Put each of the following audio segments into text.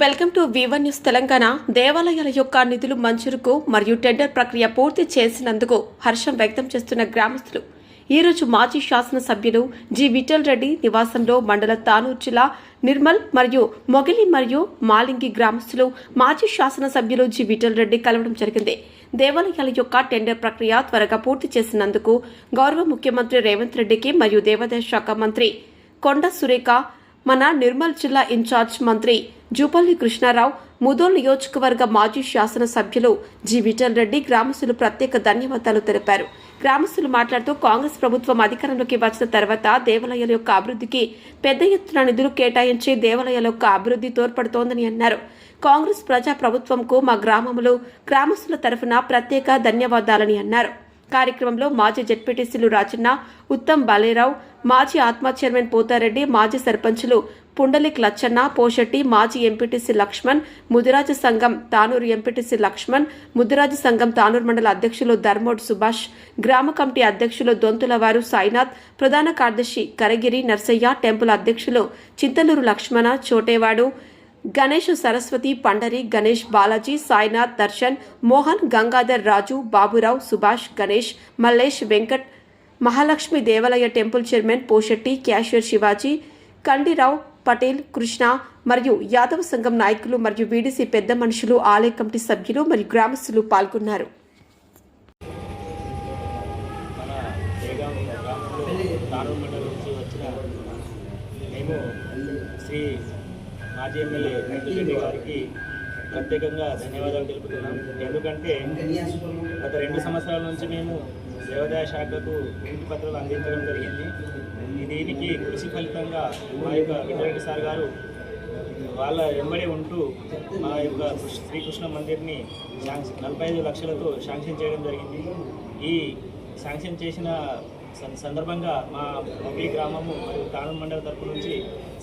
Welcome to వివన్ news Telangana. దేవాలయాల యొక్క నిధులు మంజూరుకు మరియు టెండర్ ప్రక్రియ పూర్తి చేసినందుకు హర్షం వ్యక్తం చేస్తున్న గ్రామస్తులు. ఈరోజు మాజీ శాసనసభ్యులు జి విఠల్ రెడ్డి నివాసంలో మండల తానూరు జిల్లా నిర్మల్ మరియు మొగిలి మరియు మాలింగి గ్రామస్తులు మాజీ శాసనసభ్యులు జి విఠల్ రెడ్డి కలవడం జరిగింది. దేవాలయాల యొక్క టెండర్ ప్రక్రియ త్వరగా పూర్తి చేసినందుకు గౌరవ ముఖ్యమంత్రి రేవంత్ రెడ్డికి మరియు దేవాదాయ శాఖ మంత్రి కొండ సురేఖ మన నిర్మల్ జిల్లా ఇన్ఛార్జ్ మంత్రి జూపల్లి కృష్ణారావు ముదోల్ నియోజకవర్గ మాజీ శాసనసభ్యులు జి విఠల్ రెడ్డి గ్రామస్తులు ప్రత్యేక ధన్యవాదాలు తెలిపారు. గ్రామస్తులు మాట్లాడుతూ కాంగ్రెస్ ప్రభుత్వం అధికారంలోకి వచ్చిన తర్వాత దేవాలయాల యొక్క అభివృద్ధికి పెద్ద ఎత్తున నిధులు కేటాయించి దేవాలయాల యొక్క అభివృద్ధి తోడ్పడుతోందని అన్నారు. కాంగ్రెస్ ప్రజా ప్రభుత్వంకు మా గ్రామములు గ్రామస్తుల తరఫున ప్రత్యేక ధన్యవాదాలని అన్నారు. కార్యక్రమంలో మాజీ జెడ్పీటీసీలు రాజన్న ఉత్తమ్ బాలేరావు మాజీ ఆత్మ చైర్మన్ పోతారెడ్డి మాజీ సర్పంచులు పుండలిక్ లచ్చన్న పోషెట్టి మాజీ ఎంపీటీసీ లక్ష్మణ్ ముదిరాజు సంఘం తానూరు ఎంపీటీసీ లక్ష్మణ్ ముదిరాజు సంఘం తానూరు మండల అధ్యక్షులు ధర్మోడ్ సుభాష్ గ్రామ కమిటీ అధ్యక్షులు దొంతులవారు సాయినాథ్ ప్రధాన కార్యదర్శి కరగిరి నర్సయ్య టెంపుల్ అధ్యక్షులు చింతలూరు లక్ష్మణ చోటేవాడు గణేష్ సరస్వతి పండరి గణేష్ బాలాజీ సాయినాథ్ దర్శన్ మోహన్ గంగాధర్ రాజు బాబురావు సుభాష్ గణేష్ మల్లేష్ వెంకట్ మహాలక్ష్మి దేవాలయ temple chairman Poshetty cashier Shivaji Kandirao Patel Krishna మరియు యాదవ సంఘం నాయకులు మరియు వీడీసీ పెద్ద మనుషులు ఆలయ కమిటీ సభ్యులు మరియు గ్రామస్తులు పాల్గొన్నారు. శ్రీ మాజీ ఎమ్మెల్యే వెంకటరెడ్డి గారికి ప్రత్యేకంగా ధన్యవాదాలు తెలుపుతున్నాం. ఎందుకంటే గత రెండు సంవత్సరాల నుంచి మేము దేవాదాయ శాఖకు వినతి పత్రాలు అందించడం జరిగింది. దీనికి కృషి ఫలితంగా మా యొక్క వెంకటరెడ్డి సార్ గారు వాళ్ళ వెంబడి ఉంటూ మా యొక్క శ్రీకృష్ణ మందిర్ని శాంక్షన్ నలభై ఐదు లక్షలతో శాంక్షన్ చేయడం జరిగింది. ఈ శాంక్షన్ చేసిన సందర్భంగా మా మొగలి గ్రామము మరియు తాను మండల తరపు నుంచి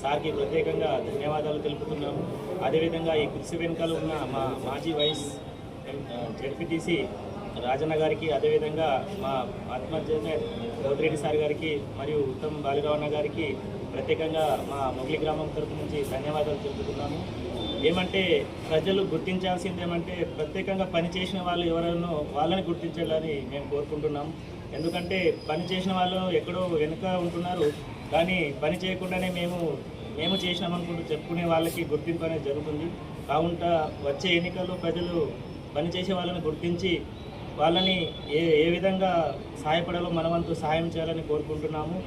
సార్కి ప్రత్యేకంగా ధన్యవాదాలు తెలుపుతున్నాము. అదేవిధంగా ఈ కృషి వెనుకలు ఉన్న మా మాజీ వైస్ జడ్పీటీసీ రాజన్న గారికి అదేవిధంగా మా ఆత్మహత్య గౌతిరెడ్డి సార్ గారికి మరియు ఉత్తమ్ బాలిరావణ గారికి ప్రత్యేకంగా మా మొగలి గ్రామం తరపు నుంచి ధన్యవాదాలు తెలుపుతున్నాము. ఏమంటే ప్రజలు గుర్తించాల్సింది ఏమంటే ప్రత్యేకంగా పనిచేసిన వాళ్ళు ఎవరైనా వాళ్ళని గుర్తించాలని మేము కోరుకుంటున్నాం. ఎందుకంటే పని చేసిన వాళ్ళు ఎక్కడో వెనుక ఉంటున్నారు. కానీ పని చేయకుండానే మేము మేము చేసినామనుకుంటూ చెప్పుకునే వాళ్ళకి గుర్తింపు అనేది జరుగుతుంది. కావుంట వచ్చే ఎన్నికల్లో ప్రజలు పనిచేసే వాళ్ళని గుర్తించి వాళ్ళని ఏ ఏ విధంగా సహాయపడాలో మనవంతు సహాయం చేయాలని కోరుకుంటున్నాము.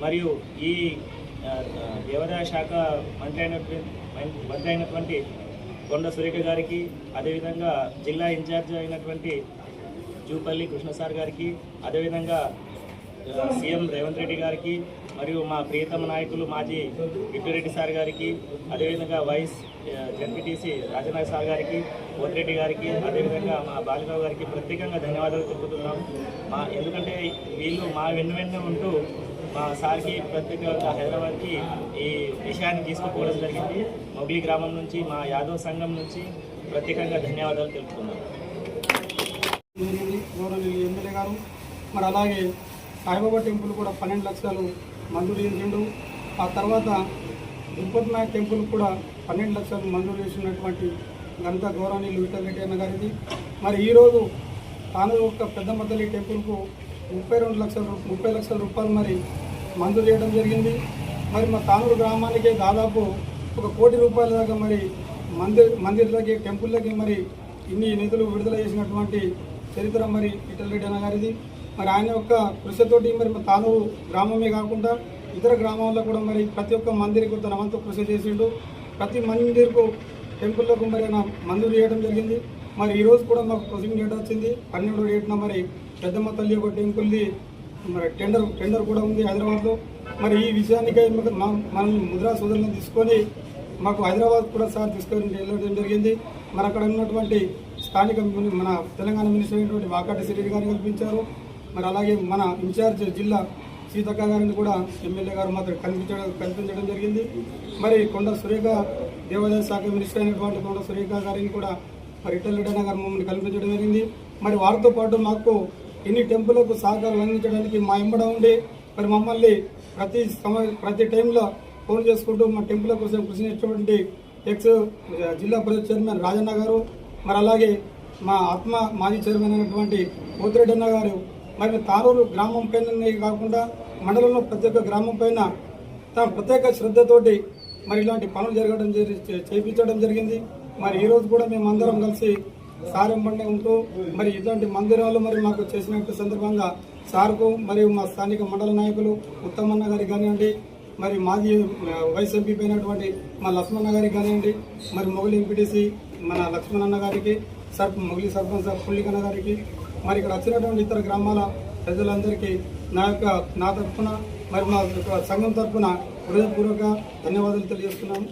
మరియు ఈ ఆ, దేవాదాయ శాఖ మంత్రి అయినటువంటి మంత్రి అయినటువంటి కొండ సురేఖ గారికి అదేవిధంగా జిల్లా ఇన్ఛార్జ్ అయినటువంటి జూపల్లి కృష్ణసార్ గారికి అదేవిధంగా సీఎం రేవంత్ రెడ్డి గారికి మరియు మా ప్రియతమ నాయకులు మాజీ విట్టిరెడ్డి సార్ గారికి అదేవిధంగా వైస్ జడ్పీటీసీ రాజనాథ్ సార్ గారికి కోతిరెడ్డి గారికి అదేవిధంగా మా బాలిరావు గారికి ప్రత్యేకంగా ధన్యవాదాలు తెలుపుతున్నాం. మా ఎందుకంటే వీళ్ళు మా వెన్ను వెన్ను ఉంటూ మా సార్కి ప్రత్యేకంగా హైదరాబాద్కి ఈ విషయాన్ని తీసుకుపోవడం జరిగింది. మొగ్లీ గ్రామం నుంచి మా యాదవ్ సంఘం నుంచి ప్రత్యేకంగా ధన్యవాదాలు తెలుపుతున్నాం. గౌరవనీయులు ఎమ్మెల్యే గారు మరి అలాగే సాయిబాబా టెంపుల్ కూడా పన్నెండు లక్షలు మంజూరు చేసిండు. ఆ తర్వాత దుప్పటి నాయక్ టెంపుల్ కూడా పన్నెండు లక్షలు మంజూరు చేసినటువంటి ఘనత గౌరవనీయులు విఠలరెడ్డి అన్న గారిది. మరి ఈరోజు తాను యొక్క పెద్దమ్మ టెంపుల్కు ముప్పై రెండు లక్షల ముప్పై లక్షల రూపాయలు మరి మంజూరు చేయడం జరిగింది. మరి మా తానూరు గ్రామానికి దాదాపు ఒక కోటి రూపాయల దాకా మరి మందిర్ మందిర్లకి టెంపుల్లకి మరి ఇన్ని నిధులు విడుదల చేసినటువంటి చరిత్ర మరి ఇటల్ రెడ్డి అన్న గారిది. మరి ఆయన యొక్క కృషితోటి మరి మా గ్రామమే కాకుండా ఇతర గ్రామాల్లో కూడా మరి ప్రతి ఒక్క మందిరికి తన వంతు కృషి చేసిండు. ప్రతి మందిర్కు టెంపుల్లోకి మరి ఆయన మందులు చేయడం జరిగింది. మరి ఈరోజు కూడా మాకు ప్రొసీడింగ్ డేట్ వచ్చింది. పన్నెండు డేట్న మరి పెద్దమ్మ తల్లి ఒక టెంపుల్ది మరి టెండర్ టెండర్ కూడా ఉంది హైదరాబాద్లో. మరి ఈ విషయానికై మా మన ముద్రా సోదరులను తీసుకొని మాకు హైదరాబాద్ కూడా సార్ తీసుకొని వెళ్ళడం జరిగింది. మరి అక్కడ ఉన్నటువంటి స్థానిక మన తెలంగాణ మినిస్టర్ అయినటువంటి వాకాటి సిటీ గారిని కల్పించారు. మరి అలాగే మన ఇన్ఛార్జ్ జిల్లా సీతక్క గారిని కూడా ఎమ్మెల్యే గారు మాత్రం కల్పించడం కల్పించడం జరిగింది. మరి కొండ సురేఖ దేవాదాయ శాఖ మినిస్టర్ అయినటువంటి కొండ సురేఖ గారిని కూడా మరి ఇటల్ రెడ్డి గారు మమ్మల్ని కల్పించడం జరిగింది. మరి వారితో పాటు మాకు ఇన్ని టెంపుల్కు సహకారం అందించడానికి మా ఎంబడ ఉండి మరి మమ్మల్ని ప్రతి సమయ ప్రతి టైంలో ఫోన్ చేసుకుంటూ మా టెంపుల్ కోసం కృషి చేసినటువంటి ఎక్స్ జిల్లా పరిషత్ చైర్మన్ రాజన్న గారు మరి అలాగే మా ఆత్మ మాజీ చైర్మన్ అయినటువంటి గారు మరి తారూరు గ్రామం పైన కాకుండా మండలంలో ప్రతి ఒక్క గ్రామం పైన తన ప్రత్యేక శ్రద్ధతోటి మరి ఇలాంటి పనులు జరగడం జరి- చేయించడం జరిగింది. మరి ఈ రోజు కూడా మేము అందరం కలిసి సార్ వెంబడి ఉంటూ మరి ఇలాంటి మందిరాలు మరి మాకు చేసినట్టు సందర్భంగా సార్కు మరియు మా స్థానిక మండల నాయకులు ఉత్తమన్న గారికి కానివ్వండి మరి మాజీ వైస్ ఎంపీ అయినటువంటి మా లక్ష్మణ గారికి కానివ్వండి మరి మొగలి ఎంపీటీసీ మన లక్ష్మణన్న గారికి సర్ మొగలి సర్పంచ్ పుల్లికన్న గారికి మరి ఇక్కడ వచ్చినటువంటి ఇతర గ్రామాల ప్రజలందరికీ నా యొక్క నా తరఫున మరి మా యొక్క సంఘం తరఫున హృదయపూర్వక ధన్యవాదాలు తెలియజేస్తున్నాను.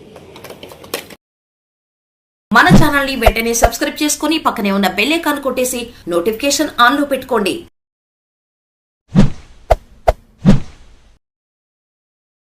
మన ఛానల్ని వెంటనే సబ్స్క్రైబ్ చేసుకుని పక్కనే ఉన్న బెల్ ఐకాన్ కొట్టేసి నోటిఫికేషన్ ఆన్లో పెట్టుకోండి.